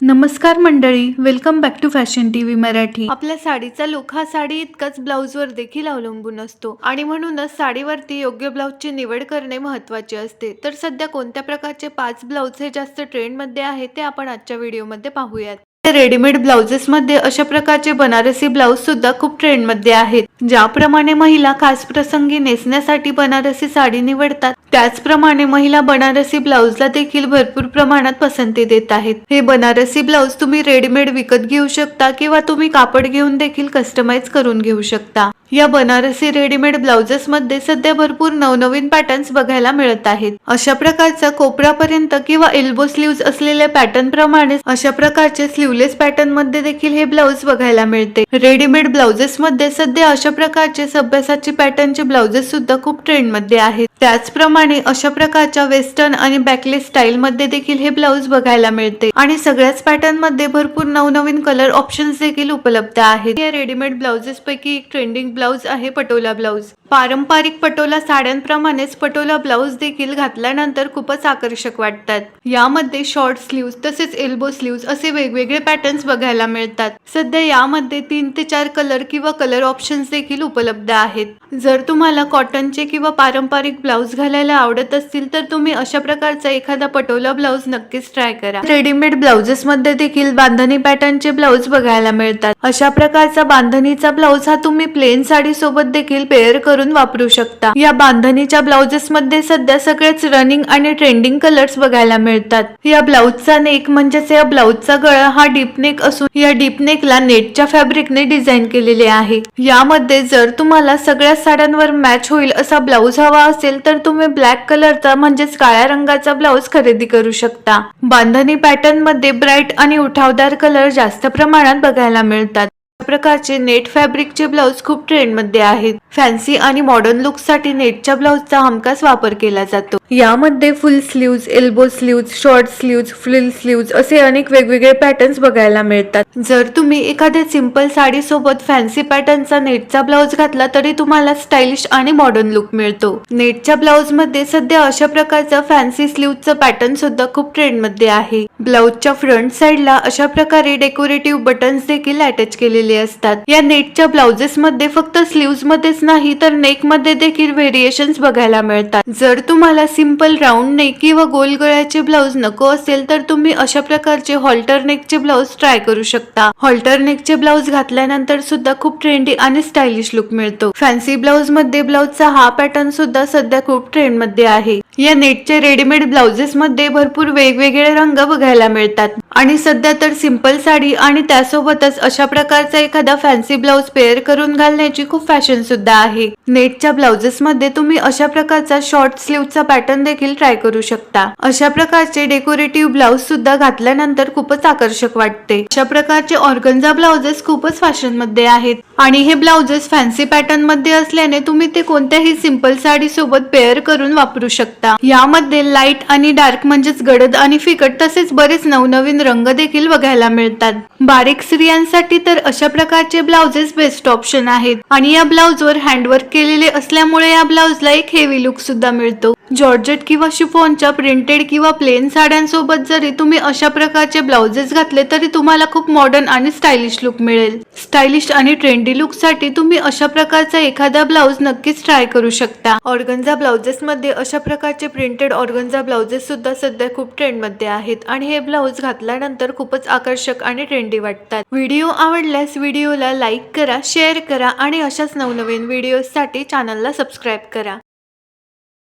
नमस्कार मंडळी welcome back to fashion T V Marathi. आपल्या साडीचा लुक हा साडी इतकाच ब्लाऊजवर देखील अवलंबून असतो. आणि म्हणूनच साडीवरती योग्य ब्लाऊजची निवड करणे महत्त्वाचे असते. तर सध्या कोणत्या प्रकारचे पाच ब्लाऊज हे जास्त ट्रेंडमध्ये आहे ते आपण आजच्या व्हिडिओमध्ये पाहूयात. रेडीमेड ब्लाउजेसमध्ये अशा प्रकारचे बनारसी ब्लाऊज सुद्धा खूप ट्रेंडमध्ये आहेत. ज्याप्रमाणे महिला खास प्रसंगी नेसण्यासाठी बनारसी साडी निवडतात त्याचप्रमाणे महिला बनारसी ब्लाऊजला देखील भरपूर प्रमाणात पसंती देत आहेत. हे बनारसी ब्लाऊज तुम्ही रेडीमेड विकत घेऊ शकता किंवा तुम्ही कापड घेऊन देखील कस्टमाइज करून घेऊ शकता. या बनारसी रेडीमेड ब्लाउजेस मध्ये सध्या भरपूर नवनवीन पॅटर्न्स बघायला मिळत आहेत. अशा प्रकारचा कोपरापर्यंत किंवा एल्बो स्लीव्ज असलेल्या पॅटर्न प्रमाणे अशा प्रकारचे स्लीवलेस पॅटर्नमध्ये देखील हे ब्लाऊज बघायला मिळते. रेडीमेड ब्लाउजेस मध्ये सध्या अशा प्रकारचे सभ्यासाची पॅटर्नचे ब्लाउजेस सुद्धा खूप ट्रेंडमध्ये आहेत. त्याचप्रमाणे अशा प्रकारच्या वेस्टर्न आणि बॅकलेस स्टाईल मध्ये देखील हे ब्लाऊज बघायला मिळते. आणि सगळ्याच पॅटर्नमध्ये भरपूर नवनवीन कलर ऑप्शन्स देखील उपलब्ध आहेत. या रेडीमेड ब्लाउजेस पैकी एक ट्रेंडिंग ब्लाऊज आहे पटोला ब्लाऊज. पारंपरिक पटोला साड्यांप्रमाणेच पटोला ब्लाऊज देखील घातल्यानंतर खूपच आकर्षक वाटतात. यामध्ये शॉर्ट स्लीव्ज तसेच एल्बो स्लीव्ज असे वेगवेगळे पॅटर्न्स बघायला मिळतात. सध्या यामध्ये तीन ते चार कलर किंवा कलर ऑप्शन्स देखील उपलब्ध आहेत. जर तुम्हाला कॉटनचे किंवा पारंपरिक ब्लाऊज घालायला आवडत असतील तर तुम्ही अशा प्रकारचा एखादा पटोला ब्लाऊज नक्कीच ट्राय करा. रेडीमेड ब्लाउजेस मध्ये देखील बांधणी पॅटर्नचे ब्लाऊज बघायला मिळतात. अशा प्रकारचा बांधणीचा ब्लाऊज हा तुम्ही प्लेन साडी सोबत देखील पेअर करून वापरू शकता. या बांधणीच्या ब्लाउजेस मध्ये सध्या सगळेच रनिंग आणि ट्रेंडिंग कलर्स बघायला मिळतात. या ब्लाउजचा नेक म्हणजेच या ब्लाउजचा गळा हा डीप नेक असून या डीप नेकला नेटच्या फॅब्रिकने डिझाईन केलेले आहे. यामध्ये जर तुम्हाला सगळ्या साड्यांवर मॅच होईल असा ब्लाऊज हवा असेल तर तुम्ही ब्लॅक कलरचा म्हणजेच काळ्या रंगाचा ब्लाऊज खरेदी करू शकता. बांधणी पॅटर्नमध्ये ब्राईट आणि उठावदार कलर जास्त प्रमाणात बघायला मिळतात. प्रकारचे नेट फॅब्रिकचे ब्लाऊज खूप ट्रेंडमध्ये आहेत. फॅन्सी आणि मॉडर्न लुकसाठी नेटच्या ब्लाऊजचा हमखास वापर केला जातो. यामध्ये full sleeves elbow sleeves short sleeves frill sleeves असे अनेक वेगवेगळे पॅटर्न्स बघायला मिळतात. जर तुम्ही एखाद्या सिंपल साडी सोबत फॅन्सी पॅटर्नचा नेटचा ब्लाऊज घातला तरी तुम्हाला स्टाईलिश आणि मॉडर्न लुक मिळतो. नेटच्या ब्लाऊजमध्ये सध्या अशा प्रकारचा फॅन्सी स्लीव्हचं पॅटर्न सुद्धा खूप ट्रेंडमध्ये आहे. ब्लाऊजच्या फ्रंट साईडला अशा प्रकारे डेकोरेटिव्ह बटन्स देखील अटॅच केलेले असतात. या नेटच्या ब्लाउजेस मध्ये फक्त स्लीव्जमध्ये मध्येच नाही तर नेकमध्ये देखील व्हेरिएशन्स बघायला मिळतात. जर तुम्हाला सिंपल राऊंड नेक किंवा गोल गळ्याचे ब्लाऊज नको असेल तर तुम्ही अशा प्रकारचे हॉल्टर नेकचे ब्लाऊज ट्राय करू शकता. हॉल्टर नेकचे ब्लाऊज घातल्यानंतर सुद्धा खूप ट्रेंडी आणि स्टायलिश लुक मिळतो. फॅन्सी ब्लाऊजमध्ये ब्लाऊजचा हा पॅटर्न सुद्धा सध्या खूप ट्रेंडमध्ये आहे. या नेटचे रेडीमेड ब्लाउजेस मध्ये भरपूर वेगवेगळे रंग बघायला मिळतात. आणि सध्या तर सिंपल साडी आणि त्यासोबतच अशा प्रकारचा एखादा फॅन्सी ब्लाऊज पेअर करून घालण्याची खूप फॅशन सुद्धा आहे. नेटच्या ब्लाउजेस मध्ये तुम्ही अशा प्रकारचा शॉर्ट स्लीवचा पॅटर्न देखील ट्राय करू शकता. अशा प्रकारचे डेकोरेटिव्ह ब्लाउज सुद्धा घातल्यानंतर खूपच आकर्षक वाटते. अशा प्रकारचे ऑर्गन्झा ब्लाउजेस खूपच फॅशनमध्ये आहेत. आणि हे ब्लाउजेस फॅन्सी पॅटर्नमध्ये असल्याने तुम्ही ते कोणत्याही सिंपल साडी सोबत पेअर करून वापरू शकता. यामध्ये लाइट आणि डार्क म्हणजेच गडद आणि फिकट तसेच बरेच नवनवीन रंग देखील बघायला मिळतात. बारीक स्त्रियांसाठी तर अशा प्रकारचे ब्लाउजेस बेस्ट ऑप्शन आहेत. आणि या ब्लाउजवर हँडवर्क केलेले असल्यामुळे या ब्लाउजला एक हेवी लुक सुद्धा मिळतो. जॉर्जेट किंवा शिफॉनच्या प्रिंटेड किंवा प्लेन साड्यांसोबत जरी तुम्ही अशा प्रकारचे ब्लाउजेस घातले तरी तुम्हाला खूप मॉडर्न आणि स्टायलिश लुक मिळेल. स्टायलिश आणि ट्रेंडी लुकसाठी तुम्ही अशा प्रकारचा एखादा ब्लाऊज नक्कीच ट्राय करू शकता. ऑर्गन्झा ब्लाउजेस मध्ये अशा प्रकारचे प्रिंटेड ऑर्गन्झा ब्लाउजेस सुद्धा सध्या खूप ट्रेंडमध्ये आहेत आणि हे ब्लाऊज घातल्यानंतर खूपच आकर्षक आणि ट्रेंडी वाटतात. व्हिडिओ आवडल्यास व्हिडिओला लाईक करा शेअर करा आणि अशाच नवनवीन व्हिडिओसाठी चॅनलला सबस्क्राईब करा.